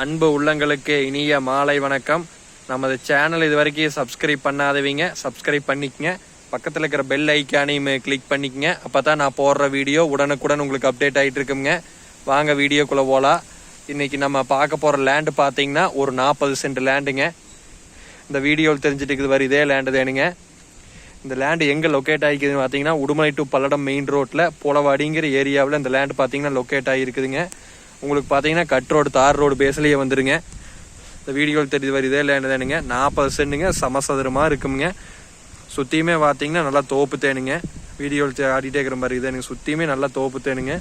அன்பு உள்ளங்களுக்கு இனிய மாலை வணக்கம். நமது சேனல் இது வரைக்கும் சப்ஸ்கிரைப் பண்ணாதவங்க சப்ஸ்கிரைப் பண்ணிக்கங்க. பக்கத்தில் இருக்கிற பெல் ஐக்கானையும் கிளிக் பண்ணிக்கங்க. அப்போ தான் நான் போடுற வீடியோ உடனுக்குடன் உங்களுக்கு அப்டேட் ஆகிட்டு இருக்குங்க. வாங்க வீடியோக்குள்ளே போகலாம் இன்னைக்கு நம்ம பார்க்க போகிற லேண்டு பார்த்தீங்கன்னா ஒரு நாற்பது சென்ட் லேண்டுங்க இந்த வீடியோவில் தெரிஞ்சுட்டு இருக்குது வர இதே லேண்டு தானுங்க. இந்த லேண்டு எங்கே லொக்கேட் ஆகிக்குதுன்னு பார்த்தீங்கன்னா உடுமலை டு பல்லடம் மெயின் ரோட்டில் போலவாடிங்கிற ஏரியாவில் இந்த லேண்டு பார்த்தீங்கன்னா லொக்கேட் ஆகிருக்குதுங்க. உங்களுக்கு பார்த்தீங்கன்னா கட் ரோடு தார் ரோடு பேஸ்லேயே வந்துடுங்க இந்த வீடியோவில் தெரியுது வர இதே என்னதானுங்க தானுங்க. நாற்பது சென்ட்டுங்க சமசதுரமாக இருக்குங்க சுற்றியுமே பார்த்தீங்கன்னா நல்லா தோப்பு தேனுங்க. வீடியோவில் ஆடிட்டே இருக்கிற மாதிரி இது சுற்றியுமே நல்லா தோப்பு தேனுங்க.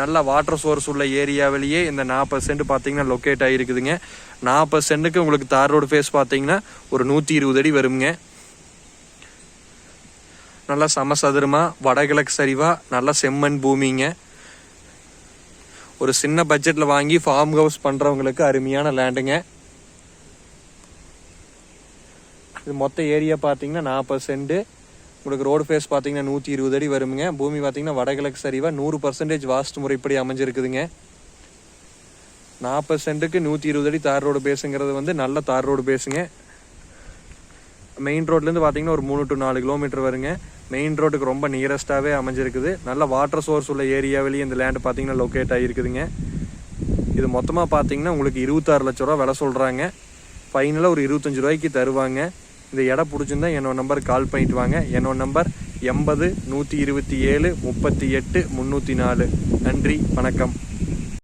நல்ல வாட்டர் சோர்ஸ் உள்ள ஏரியாவிலேயே இந்த நாற்பது சென்ட் பார்த்தீங்கன்னா லொக்கேட் ஆகிருக்குதுங்க நாற்பது சென்ட்டுக்கு உங்களுக்கு தார் ரோடு ஃபேஸ் பார்த்தீங்கன்னா ஒரு நூற்றி இருபது அடி வருங்க நல்லா சமசதுரமாக வடகிழக்கு சரிவாக நல்லா செம்மண் பூமிங்க. ஒரு சின்ன பட்ஜெட்டில் வாங்கி ஃபார்ம் ஹவுஸ் பண்ணுறவங்களுக்கு அருமையான லேண்டுங்க இது மொத்த ஏரியா பார்த்தீங்கன்னா நாற்பது சென்ட்டு உங்களுக்கு ரோடு ஃபேஸ் பார்த்தீங்கன்னா நூற்றி இருபது அடி வருங்க பூமி பார்த்தீங்கன்னா வடகிழக்கு சரிவா நூறு பர்சன்டேஜ் வாஸ்து முறைப்படி அமைஞ்சிருக்குதுங்க. நாற்பது சென்ட்டுக்கு நூற்றி இருபது அடி தார் ரோடு பேஸுங்கிறது வந்து நல்ல தார் ரோடு பேஸுங்க மெயின் ரோட்லேருந்து பார்த்தீங்கன்னா ஒரு மூணு டு நாலு கிலோமீட்டர் வருங்க. மெயின் ரோட்டுக்கு ரொம்ப நியரஸ்ட்டாகவே அமைஞ்சிருக்குது. நல்ல வாட்டர் சோர்ஸ் உள்ள ஏரியாவிலேயே இந்த லேண்டு பார்த்தீங்கன்னா லொக்கேட் ஆகிருக்குதுங்க இது மொத்தமாக பார்த்தீங்கன்னா உங்களுக்கு இருபத்தாறு லட்ச ரூபா விலை சொல்கிறாங்க ஃபைனலாக ஒரு இருபத்தஞ்சு ரூபாய்க்கு தருவாங்க. இந்த இடம் பிடிச்சிருந்தா என்னோட நம்பருக்கு கால் பண்ணிட்டு வாங்க. என்னோட நம்பர் எண்பது நூற்றி இருபத்தி ஏழு முப்பத்தி எட்டு முந்நூற்றி நாலு. நன்றி வணக்கம்.